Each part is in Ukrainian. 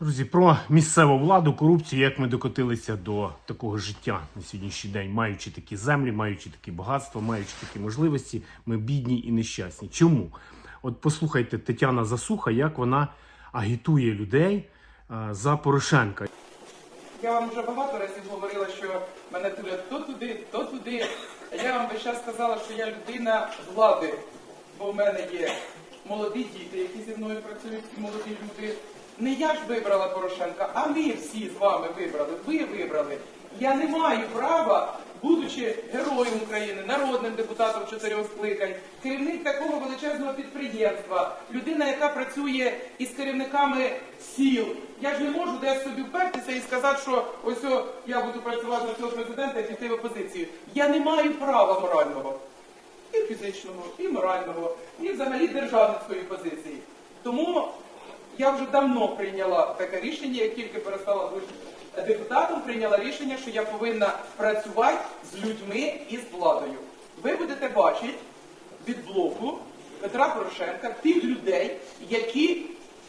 Друзі, про місцеву владу, корупцію, як ми докотилися до такого життя на сьогоднішній день, маючи такі землі, маючи такі багатства, маючи такі можливості, ми бідні і нещасні. Чому? От послухайте Тетяна Засуха, як вона агітує людей а, за Порошенка. Я вам вже багато разів говорила, що мене тулять то туди, то туди. Я вам весь час сказала, що я людина влади, бо в мене є молоді діти, які зі мною працюють, і молоді люди. Не я ж вибрала Порошенка, а ми всі з вами вибрали. Ви вибрали. Я не маю права, будучи героєм України, народним депутатом чотирьох скликань, керівник такого величезного підприємства, людина, яка працює із керівниками сіл. Я ж не можу десь собі впертися і сказати, що ось о, я буду працювати на цього президента і піти в опозицію. Я не маю права морального. І фізичного, і морального, і взагалі державницької позиції. Тому я вже давно прийняла таке рішення, як тільки перестала бути депутатом, прийняла рішення, що я повинна працювати з людьми і з владою. Ви будете бачити від блоку Петра Порошенка тих людей, які,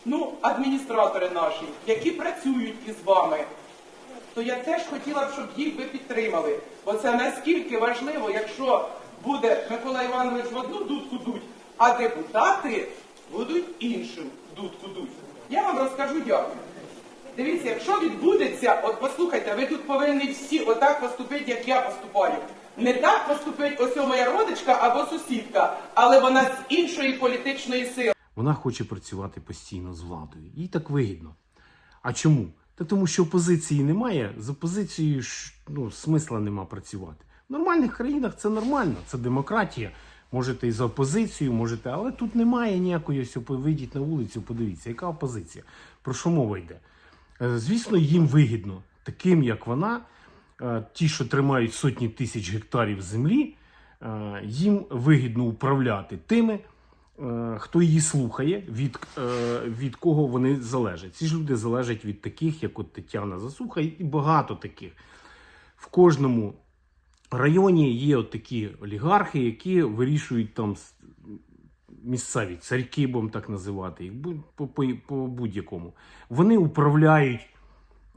ну, адміністратори наші, які працюють із вами, то я теж хотіла б, щоб їх ви підтримали. Бо це наскільки важливо, якщо буде Микола Іванович в одну дудку дуть, а депутати будуть іншим дудку дуть. Я вам розкажу як. Дивіться, якщо відбудеться, от послухайте, ви тут повинні всі отак поступити, як я поступаю. Не так поступить ось моя родичка або сусідка, але вона з іншої політичної сили. Вона хоче працювати постійно з владою. Їй так вигідно. А чому? Та тому, що опозиції немає, з опозицією ну, смисла нема працювати. В нормальних країнах це нормально, це демократія. Можете і за опозицію, можете, але тут немає ніякої ось, вийдіть на вулицю, подивіться, яка опозиція. Про що мова йде? Е, Звісно, їм вигідно, таким як вона, е, ті, що тримають сотні тисяч гектарів землі, е, їм вигідно управляти тими, хто її слухає, від, від кого вони залежать. Ці ж люди залежать від таких, як от Тетяна Засуха, і багато таких. В кожному районі є от такі олігархи, які вирішують там місцеві царьки, будемо так називати їх, по, будь-якому. Вони управляють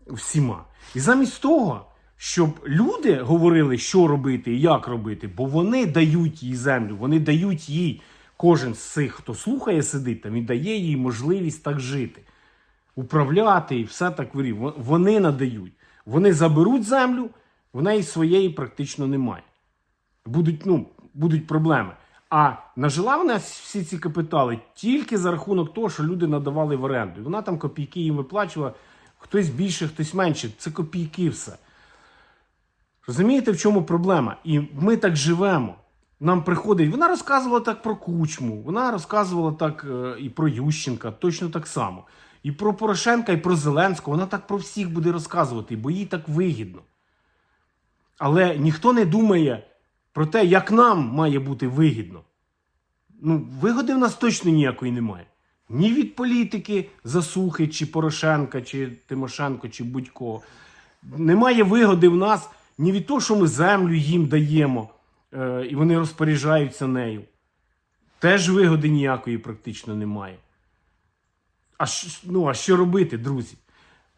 всіма. І замість того, щоб люди говорили, що робити і як робити, бо вони дають їй землю, вони дають їй, кожен з цих, хто слухає, сидить там і дає їй можливість так жити, управляти і все так вирів. Вони надають. Вони заберуть землю, в неї своєї практично немає. Будуть, ну, будуть проблеми. А нажила вона всі ці капітали тільки за рахунок того, що люди надавали в оренду. І вона там копійки їм виплачувала, хтось більше, хтось менше. Це копійки все. Розумієте, в чому проблема? І ми так живемо. Нам приходить. Вона розказувала так про Кучму, вона розказувала так е, і про Ющенка, точно так само. І про Порошенка, і про Зеленського. Вона так про всіх буде розказувати, бо їй так вигідно. Але ніхто не думає про те, як нам має бути вигідно. Ну, вигоди в нас точно ніякої немає. Ні від політики Засухи, чи Порошенка, чи Тимошенко, чи будь-кого. Немає вигоди в нас ні від того, що ми землю їм даємо, е, і вони розпоряджаються нею. Теж вигоди ніякої практично немає. А, щ- ну, а що робити, друзі?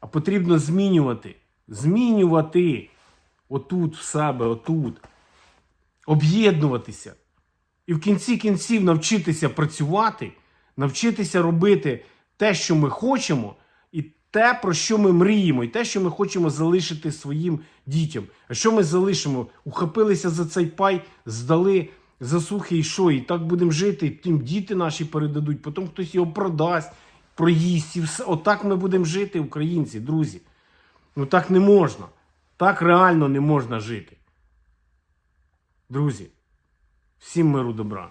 А потрібно змінювати. Змінювати отут в себе, отут. Об'єднуватися. І в кінці кінців навчитися працювати, навчитися робити те, що ми хочемо, і те, про що ми мріємо, і те, що ми хочемо залишити своїм дітям. А що ми залишимо? Ухопилися за цей пай, здали засухи і що? І так будемо жити, і тим діти наші передадуть, потім хтось його продасть, проїсть і все. Отак ми будемо жити, українці, друзі. Ну так не можна. Так реально не можна жити. Друзі, всім миру добра.